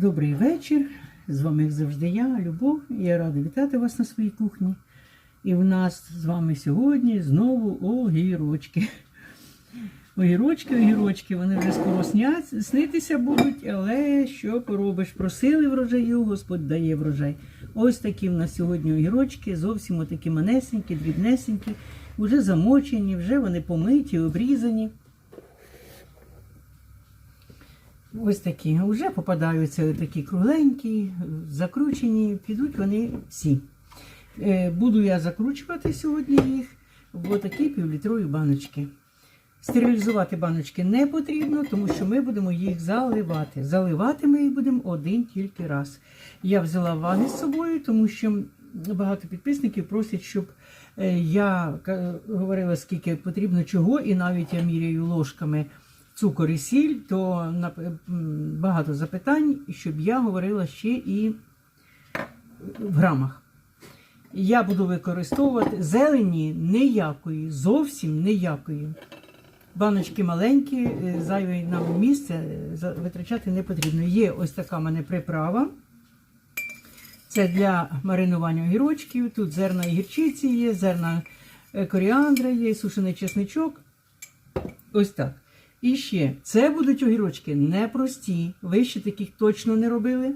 Добрий вечір. З вами, як завжди, я, Любов. Я рада вітати вас на своїй кухні. І в нас з вами сьогодні знову огірочки. Огірочки, огірочки, вони вже скоро снять, снитися будуть, але що поробиш? Просили врожаю, Господь дає врожай. Ось такі в нас сьогодні огірочки, зовсім такі манесенькі, дрібнесенькі, вже замочені, вже вони помиті, обрізані. Ось такі. Вже попадаються такі кругленькі, закручені, підуть вони всі. Е, Буду я закручувати сьогодні їх в такі півлітрові баночки. Стерилізувати баночки не потрібно, тому що ми будемо їх заливати. Заливати ми їх будемо один тільки раз. Я взяла ваги з собою, тому що багато підписників просять, щоб е, я говорила, скільки потрібно чого, і навіть я міряю ложками цукор і сіль, то багато запитань, щоб я говорила ще і в грамах. Я буду використовувати зелені ніякої, зовсім ніякої. Баночки маленькі, е, зайве нам місце е, витрачати не потрібно. Є ось така в мене приправа. Це для маринування огірочків. Тут зерна гірчиці є, зерна е, коріандра є, сушений чесничок. Ось так. І ще, це будуть огірочки непрості. Ви ще таких точно не робили.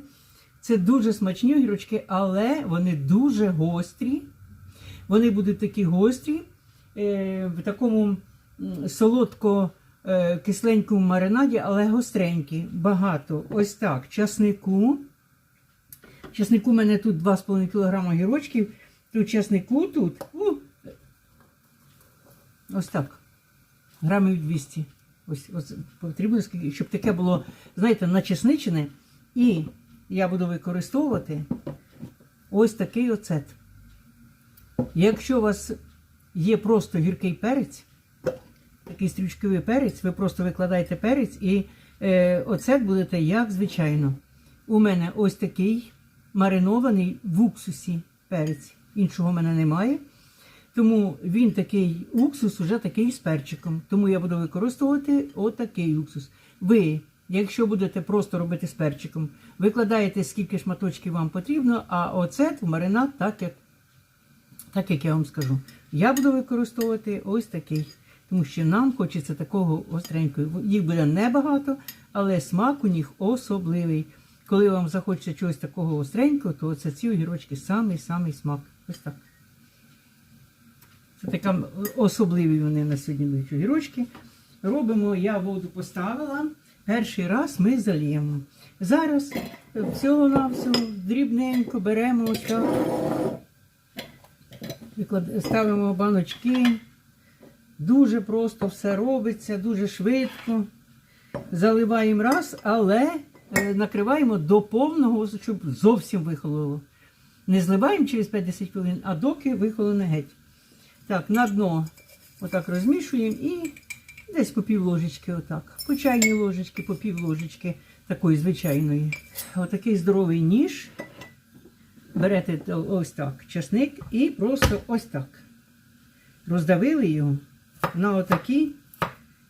Це дуже смачні огірочки, але вони дуже гострі. Вони будуть такі гострі, е, в такому солодко-кисленькому маринаді, але гостренькі. Багато. Ось так. Часнику. Часнику у мене тут 2,5 кг огірочків. Тут часнику тут. ось так. Грамів 200. Ось, ось потрібно, щоб таке було, знаєте, начесничене. І я буду використовувати ось такий оцет. Якщо у вас є просто гіркий перець, такий стрічковий перець, ви просто викладаєте перець і е, оцет будете як звичайно. У мене ось такий маринований в уксусі перець. Іншого в мене немає. Тому він такий уксус уже такий з перчиком. Тому я буду використовувати отакий уксус. Ви, якщо будете просто робити з перчиком, викладаєте скільки шматочків вам потрібно, а оцет в маринад так як, так як я вам скажу. Я буду використовувати ось такий. Тому що нам хочеться такого остренького. Їх буде небагато, але смак у них особливий. Коли вам захочеться чогось такого остренького, то це ці огірочки самий-самий смак. Ось так. Така особливі вони на сьогодні будуть огірочки. Робимо, я воду поставила. Перший раз ми заліємо. Зараз всього на всього дрібненько беремо ось так. Ставимо баночки. Дуже просто все робиться, дуже швидко. Заливаємо раз, але е, накриваємо до повного, щоб зовсім вихололо. Не зливаємо через 50 хвилин, а доки вихолоне геть. Так, на дно отак розмішуємо і десь по пів ложечки отак. По чайній ложечки, по пів ложечки такої звичайної. Отакий здоровий ніж. Берете ось так часник і просто ось так. Роздавили його на отакі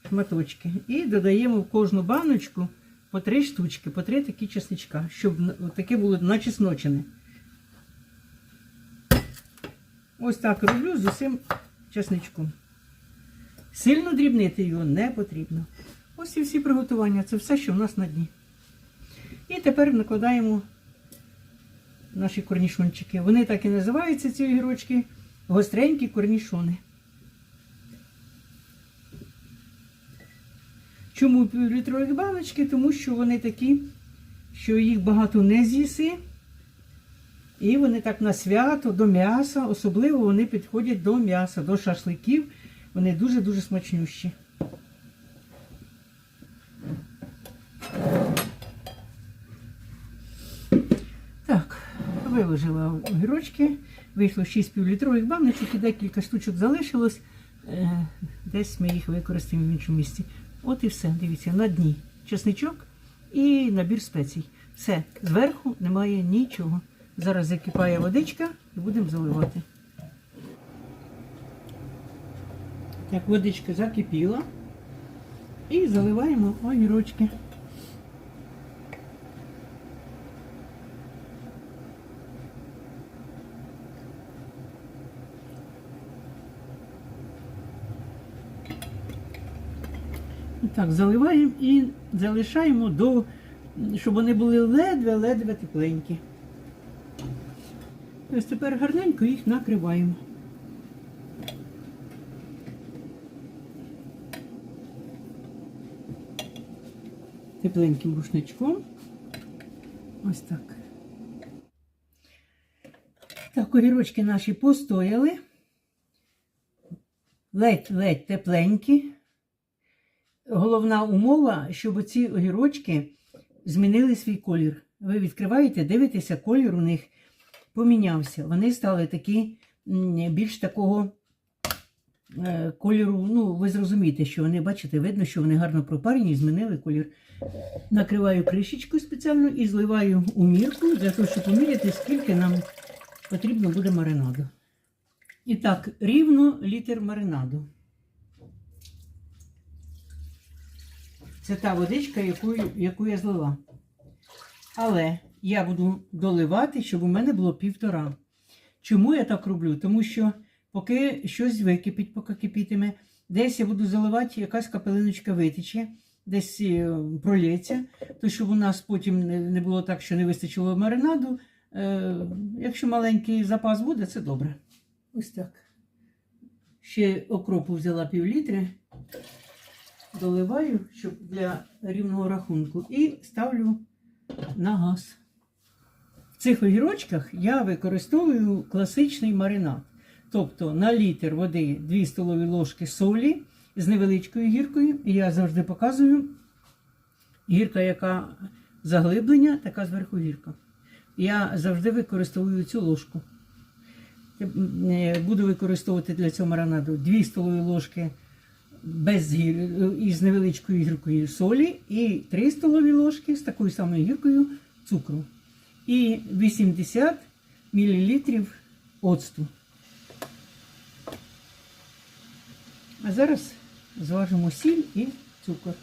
шматочки. І додаємо в кожну баночку по три штучки, по три такі чесничка, щоб таке було начесночене. Ось так роблю з усім чесничком. Сильно дрібнити його не потрібно. Ось і всі приготування. Це все, що в нас на дні. І тепер накладаємо наші корнішончики. Вони так і називаються, ці огірочки, гостренькі корнішони. Чому півлітрові баночки? Тому що вони такі, що їх багато не з'їси. І вони так на свято до м'яса, особливо вони підходять до м'яса, до шашликів. Вони дуже-дуже смачнющі. Так, виложила огірочки. Вийшло 6 півлітрових баночок і декілька штучок залишилось. Е, Десь ми їх використаємо в іншому місці. От і все. Дивіться, на дні чесничок і набір спецій. Все, зверху немає нічого. Зараз закипає водичка і будемо заливати. Так, водичка закипіла. І заливаємо огірочки. І так, заливаємо і залишаємо до, щоб вони були ледве-ледве тепленькі. Ось тепер гарненько їх накриваємо. Тепленьким рушничком. Ось так. Так, огірочки наші постояли. Ледь-ледь тепленькі. Головна умова, щоб ці огірочки змінили свій колір. Ви відкриваєте, дивитеся, колір у них помінявся. Вони стали такі більш такого е, кольору. Ну, ви зрозумієте, що вони, бачите, видно, що вони гарно пропарені, змінили колір. Накриваю кришечкою спеціально і зливаю у мірку для того, щоб поміряти, скільки нам потрібно буде маринаду. І так, рівно літр маринаду. Це та водичка, яку, яку я злила. Але я буду доливати, щоб у мене було півтора. Чому я так роблю? Тому що поки щось википить, поки кипітиме, десь я буду заливати, якась капелиночка витече, десь е, пролється, то щоб у нас потім не було так, що не вистачило маринаду. Е, якщо маленький запас буде, це добре. Ось так. Ще окропу взяла пів літри, доливаю, щоб для рівного рахунку, і ставлю на газ. Цих огірочках я використовую класичний маринад. Тобто на літр води 2 столові ложки солі з невеличкою гіркою. І я завжди показую гірка, яка заглиблення, така зверху гірка. Я завжди використовую цю ложку. Е, Буду використовувати для цього маринаду 2 столові ложки без гір... із невеличкою гіркою солі і 3 столові ложки з такою самою гіркою цукру. І 80 мл оцту. А зараз зважимо сіль і цукор.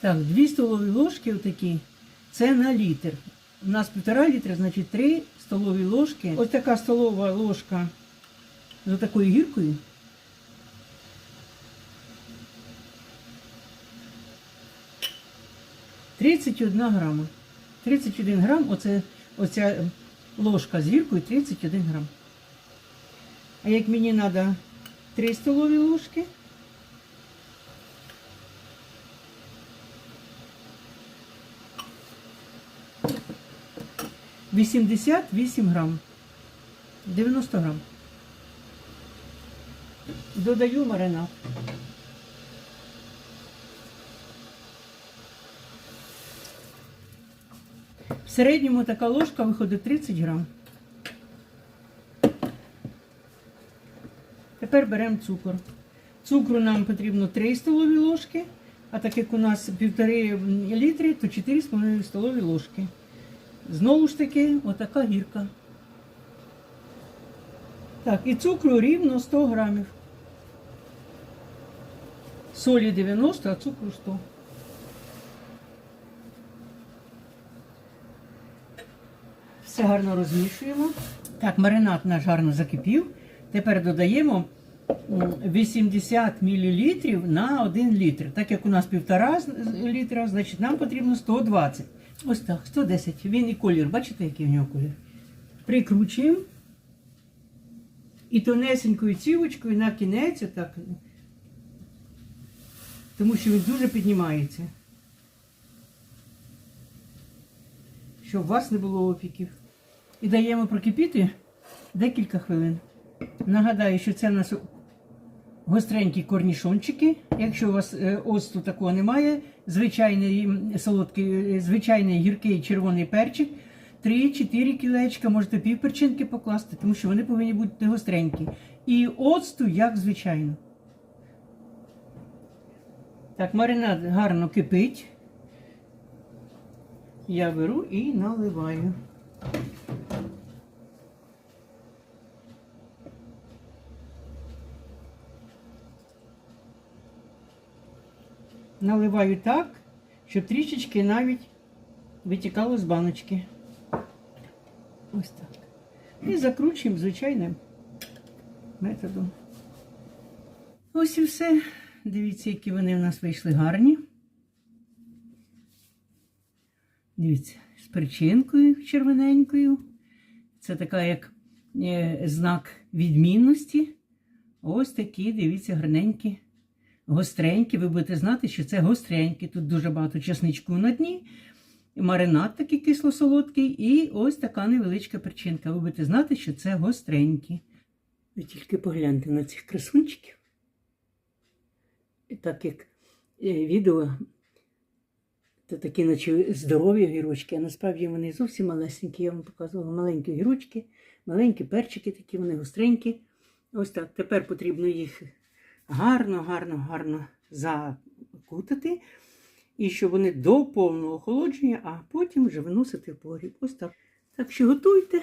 Так, 2 столові ложки отакі, це на літр. У нас півтора літра, значить 3 столові ложки. Ось така столова ложка з такою гіркою. Тридцять одна грама. 31 грам, оце, оця ложка з гіркою 31 грам. А як мені треба 3 столові ложки, Вісімдесят вісім грам. 90 грам. Додаю маринад. Середньому така ложка виходить 30 грам. Тепер беремо цукор. Цукру нам потрібно 3 столові ложки, а так як у нас 1,5 літри, то 4,5 столові ложки. Знову ж таки, отака гірка. Так, і цукру рівно 100 грамів. Солі 90, а цукру 100. Все гарно розмішуємо. Так, маринад наш гарно закипів. Тепер додаємо 80 мл на 1 літр. Так як у нас півтора з- літра, значить нам потрібно 120. Ось так, 110. Він і колір. Бачите, який в нього колір? Прикручуємо. І тонесенькою цівочкою на кінець, отак, тому що він дуже піднімається. Щоб у вас не було опіків. І даємо прокипіти декілька хвилин. Нагадаю, що це у нас гостренькі корнішончики. Якщо у вас е, оцту такого немає, звичайний солодкий, е, звичайний гіркий червоний перчик. 3-4 кілечка, можете півперчинки покласти, тому що вони повинні бути гостренькі. І оцту, як звичайно. Так, маринад гарно кипить. Я беру і наливаю. Наливаю так, щоб трішечки навіть витікало з баночки. Ось так. І закручуємо звичайним методом. Ось і все. Дивіться, які вони в нас вийшли гарні. Дивіться, з перчинкою червоненькою. Це така як е, знак відмінності. Ось такі, дивіться, гарненькі, гостренькі. Ви будете знати, що це гостренькі. Тут дуже багато чесничку на дні. Маринад такий кисло-солодкий, і ось така невеличка перчинка. Ви будете знати, що це гостренькі. Ви тільки погляньте на цих красунчиків. І так як е, відео, то такі, наче здорові огірочки, а насправді вони зовсім малесенькі. Я вам показувала маленькі огірочки, маленькі перчики, такі вони гостренькі. Ось так. Тепер потрібно їх гарно, гарно, гарно закутати. І щоб вони до повного охолодження, а потім вже виносити в погріб. Ось так. Так що готуйте,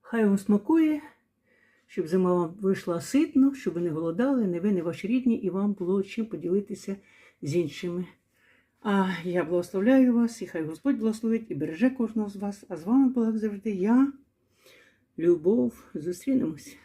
хай вам смакує, щоб зима вам вийшла ситно, щоб ви не голодали, не ви, не ваші рідні, і вам було чим поділитися з іншими. А я благословляю вас, і хай Господь благословить і береже кожного з вас. А з вами була як завжди я, Любов. Зустрінемось.